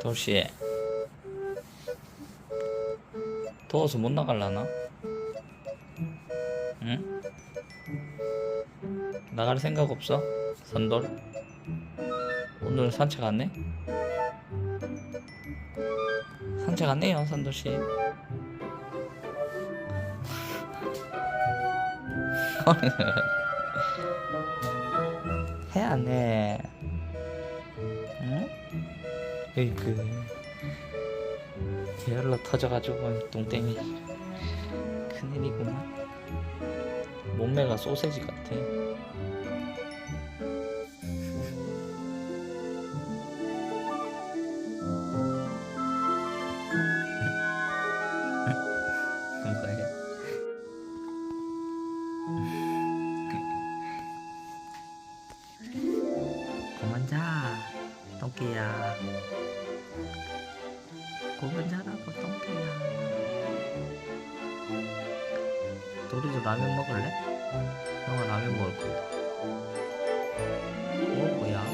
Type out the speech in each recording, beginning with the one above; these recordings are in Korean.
도시 더워서 못 나갈라나? 응? 나갈 생각 없어? 산돌? 오늘 산책 안 해? 산책 안 해요 산돌씨 해안 해? 응? 으이그 게을러 터져가지고 똥땡이. 큰일이구만. 몸매가 소세지 같아 똥개야. 그만 자라고 똥개야. 우리도 라면 먹을래? 형아 라면 먹을 거야 먹을 거야?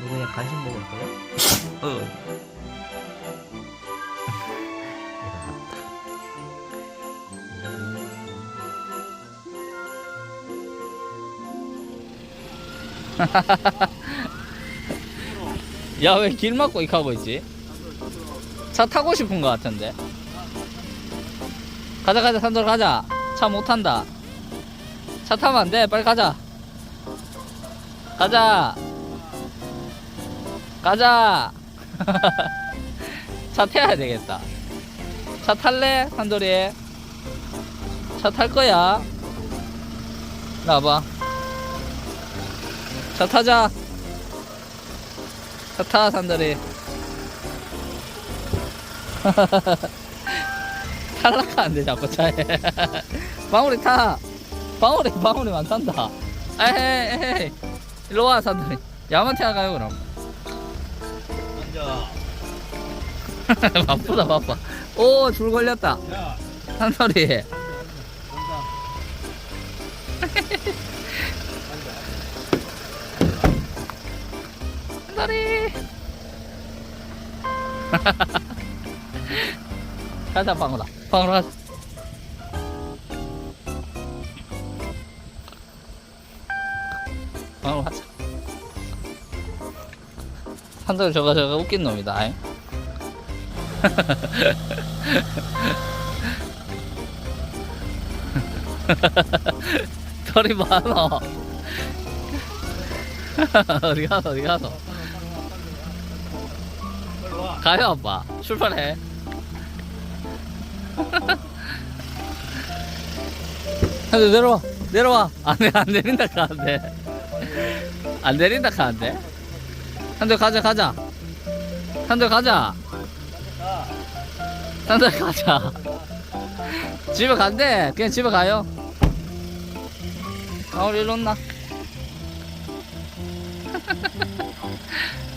너 그냥 간식 먹을 거야? 어 야 왜 길 막고 이렇게 하고 있지? 차 타고 싶은 거 같은데. 가자 가자 산돌 가자. 차 못 탄다. 차 타면 안 돼. 빨리 가자. 가자. 가자. 차 태워야 되겠다. 차 탈래? 산돌이 차 탈 거야. 나와봐. 차 타자 차타 산돌이. 탈락하는데 자꾸 차에. 방울이 타. 방울이 방울이 안 탄다. 에헤이 에헤이. 일로 와 산돌이. 야만테 가요 그럼. 앉아. 바쁘다 바빠. 오 줄 걸렸다. 야, 산돌이 산돌이 가자 방울아. 방울아 가자. 방울 가자. 산돌 저거 저거 웃긴 놈이다 잉? 털이 많아. 어디 가서 어디 가서. 가요 아빠 출발해. 한대 내려와. 내려와. 안돼 안 내린다 가는데. 안 내린다 가는데? 한대 가자 가자. 한대 가자. 자, 한대 가자. 집에 간대. 그냥 집에 가요. 아 우리 일로 온나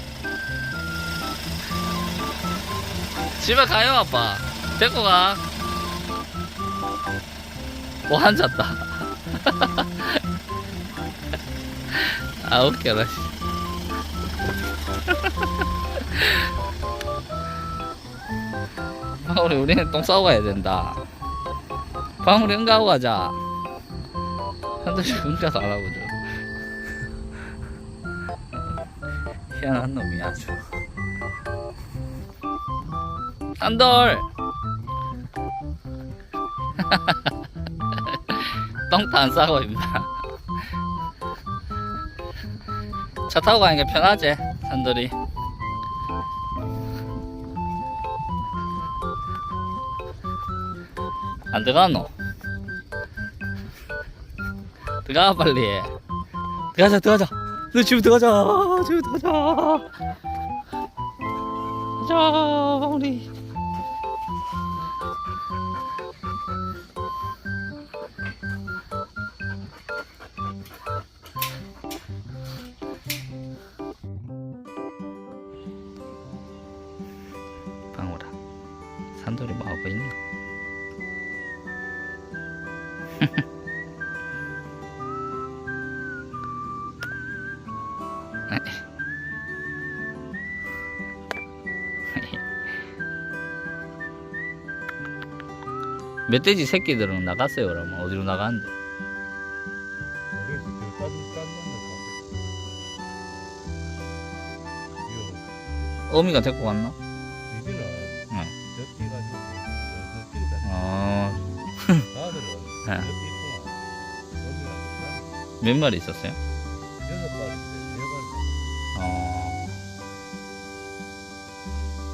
집에 가요 아빠 데리고 가. 뭐 앉았다. 아 웃겨라. 씨. 방울이 우리는 똥 싸고 가야 된다. 방울이 응가하고 가자. 한도씩 응가도 안 하고 줘. 희한한 놈이야 아주. 산돌. 똥도 안 싸고 입니다 차 타고 게 편하지 산돌이. 안 들어가노? 들어가 빨리. 들어가자 들어가자. 너 집에 들어가자. 집에 들어가자. 가자 우리 산돌이 뭐 하고 있나? 멧돼지 새끼들은 나갔어요 그러면 어디로 나가는데. 어미가 데리고 갔나? 몇 마리 있었어요? 여섯 네 발. 어...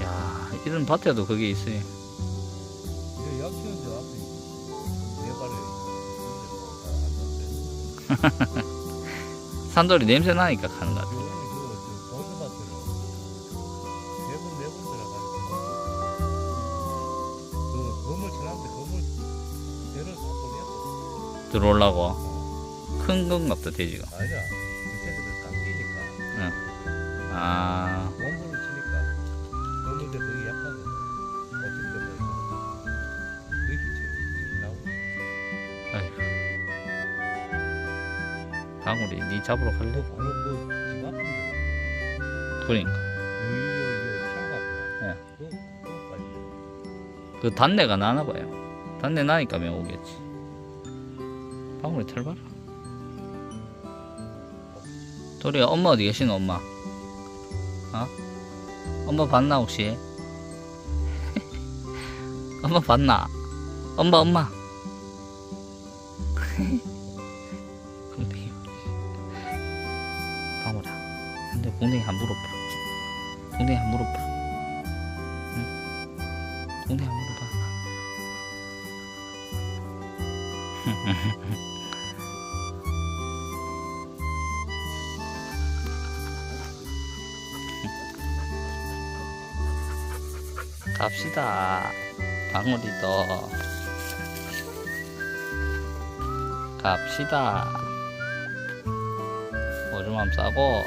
야 이런 밭에도 그게 있어요 이거 약 앞에 네 발에 있는데. 산돌이 냄새 나니까 가는 것 같아 네. 들어오려고 큰 건가 보다 돼지가 아니야. 밑에서는 깎이니까. 아... 원본을 치니까. 약하거든. 어쩔 때는 느끼지. 나오고. 아이고 방울이 니 잡으러 갈래? 그, 바로 그, 집 앞인데. 그러니까 창가. 예. 그, 그거까지. 그 단내가 나나 봐요 단내 나니까 면 오겠지 방울이 털 봐라 도리야 엄마 어디 계시노 엄마 어? 엄마 봤나 혹시? 엄마 봤나? 엄마 엄마 궁뎅이 방울아 근데 궁뎅이 안 물어봐 궁뎅이 안 물어봐 응? 궁뎅이 안 물어봐 갑시다. 방울이도. 갑시다. 오줌함 싸고.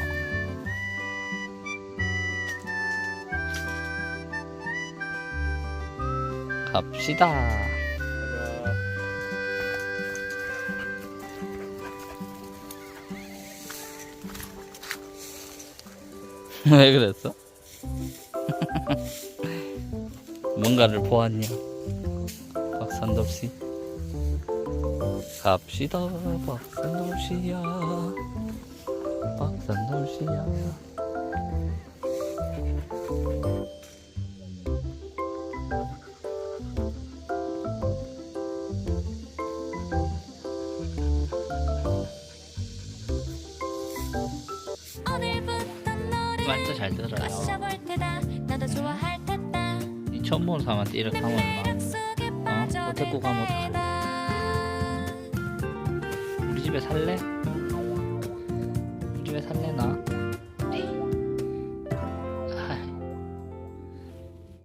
갑시다. 왜 그랬어? 뭔가를 보았냐? 박산돌 씨. 갑시다. 오늘부터 너를 말도 잘 들어요. 처음 보는 사람한테 이렇게 하면 막 어? 어떻고 가면 어떡하냐 우리 집에 살래? 우리 집에 살래 나?